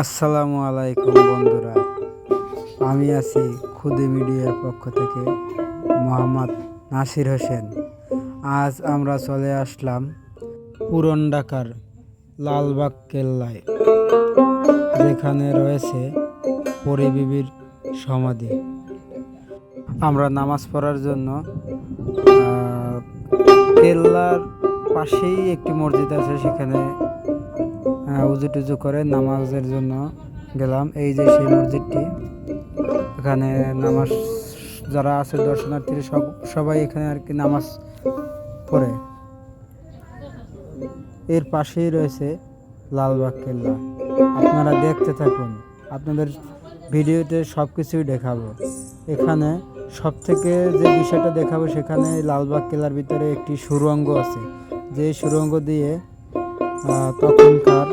আসসালামু আলাইকুম, বন্ধুরা। আমি আছি খুদে মিডিয়ার পক্ষ থেকে মোহাম্মদ নাসির হোসেন। আজ আমরা চলে আসলাম পুরন ঢাকার লালবাগ কেল্লায়, যেখানে রয়েছে পরিবিবির সমাধি। আমরা নামাজ পড়ার জন্য কেল্লার পাশেই একটি মসজিদ আছে, সেখানে উজু টুজু করে নামাজের জন্য গেলাম। এই যে সেই মসজিদটি, এখানে নামাজ, যারা আছে দর্শনার্থী সব, সবাই এখানে আর কি নামাজ পড়ে। এর পাশেই রয়েছে লালবাগ কেল্লা। আপনারা দেখতে থাকুন, আপনাদের ভিডিওতে সব কিছুই দেখাবো। এখানে সব থেকে যে বিষয়টা দেখাবো সেখানে লালবাগ কেল্লার ভিতরে একটি সুরঙ্গ আছে। যে সুরঙ্গ দিয়ে তখনকার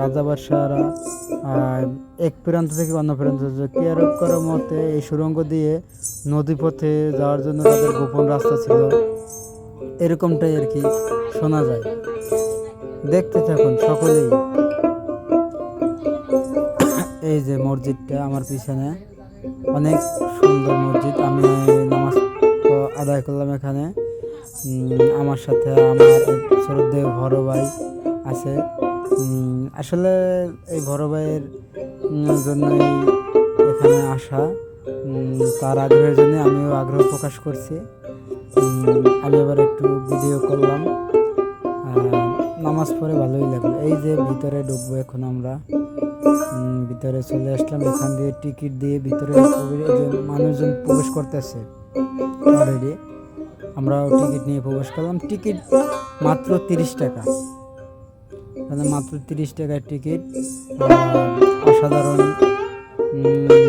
রাজা বাদশাহরা এক প্রান্ত থেকে অন্য প্রান্ত কেয়ারব করার মতে এই সুরঙ্গ দিয়ে নদীপথে যাওয়ার জন্য তাদের গোপন রাস্তা ছিল। এরকমটাই আর কি শোনা যায়। দেখতে থাকুন সকলেই। এই যে মসজিদটা আমার পিছনে, অনেক সুন্দর মসজিদ। আমি নামাজ আদায় করলাম এখানে। আমার সাথে আমার শ্রদ্ধেয় বড় ভাই আছে। আসলে এই বড় ভাইয়ের জন্যই এখানে আসা। তার আগ্রহের জন্য আমিও আগ্রহ প্রকাশ করছি। আমি এবার একটু ভিডিও করলাম। নামাজ পড়ে ভালোই লাগল। এই যে ভিতরে ঢুকবো এখন আমরা। ভিতরে চলে আসলাম। এখান দিয়ে টিকিট দিয়ে ভিতরে মানুষজন প্রবেশ করতেছে অলরেডি আমরাও টিকিট নিয়ে প্রবেশ করলাম। টিকিট মাত্র তিরিশ টাকা। মাত্র তিরিশ টাকার টিকিট অসাধারণ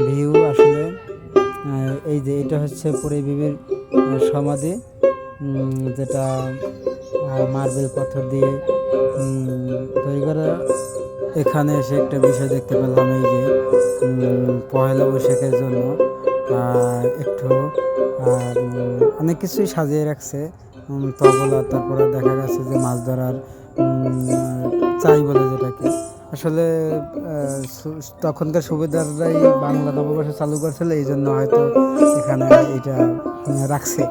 ভিউ আসলে। এই যে এটা হচ্ছে পরিবিবির সমাধি যেটা মার্বেল পাথর দিয়ে তৈরি করা। এখানে এসে একটা বিষয় দেখতে পেলাম, এই যে পয়লা বৈশাখের জন্য একটু অনেক কিছুই সাজিয়ে রাখছে। তবলা, তারপরে দেখা গেছে যে মাছ ধরার চাই বলে যেটাকে। আসলে তখনকার সুবিধারাই বাংলা নববর্ষ চালু করছিল এই জন্য হয়তো এখানে এটা উম, রাখছে।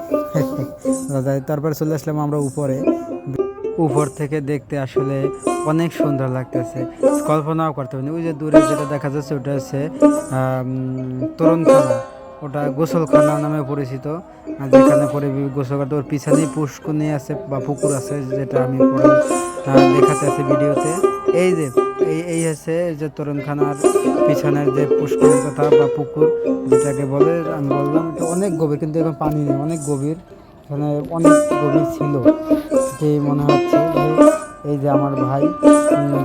তারপরে চলে আসলাম আমরা উপরে। উপর থেকে দেখতে আসলে অনেক সুন্দর লাগতেছে। কল্পনাও করতে পারিনি। ওই যে দূরে যেটা দেখা যাচ্ছে ওটা হচ্ছে তরুণখানা। ওটা গোসলখানা নামে পরিচিত। যেখানে পরে গোসল করতে ওর পিছনেই পুষ্কুনি আছে বা পুকুর আছে যেটা আমি দেখাতে আছে ভিডিওতে। এই যে, এই এই হচ্ছে যে তরুণখানার পিছনের যে পুষ্করের কথা বা পুকুর যেটাকে বলে, আমি বললাম এটা অনেক গভীর, কিন্তু এখন পানি নেই, অনেক গভীর। এখানে অনেক গভীর ছিল। যে মনে হচ্ছে যে এই যে আমার ভাই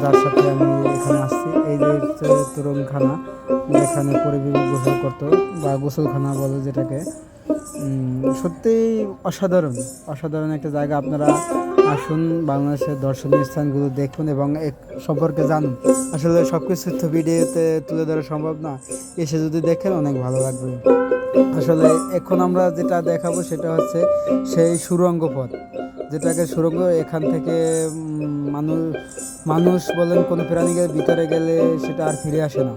যার সাথে আমি এখানে আসছি, এই যে তরুণখানা যেখানে পরিবেশ গোসল করতো, বা গোসলখানা বলে যেটাকে। সত্যিই অসাধারণ অসাধারণ একটা জায়গা। আপনারা আসুন, বাংলাদেশের দর্শনীয় স্থানগুলো দেখুন এবং এক সম্পর্কে জানুন। আসলে সব কিছু তো ভিডিওতে তুলে ধরা সম্ভব না। এসে যদি দেখেন অনেক ভালো লাগবে। আসলে এখন আমরা যেটা দেখাবো সেটা হচ্ছে সেই সুরঙ্গ পথ। যেটাকে সুরঙ্গ, এখান থেকে মানুষ মানুষ বলেন কোনো প্রাণী ভিতরে গেলে সেটা আর ফিরে আসে না।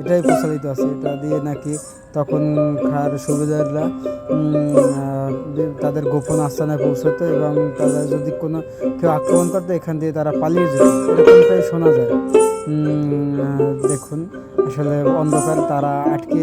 এটাই প্রচলিত আছে। এটা দিয়ে নাকি তখনকার সুবিধাররা উম, তাদের গোপন আস্থানায় পৌঁছতো এবং তারা যদি কোনো কেউ আক্রমণ করতো এখান দিয়ে তারা পালিয়ে যেত। এরকমটাই শোনা যায়। দেখুন আসলে অন্ধকার তারা আটকে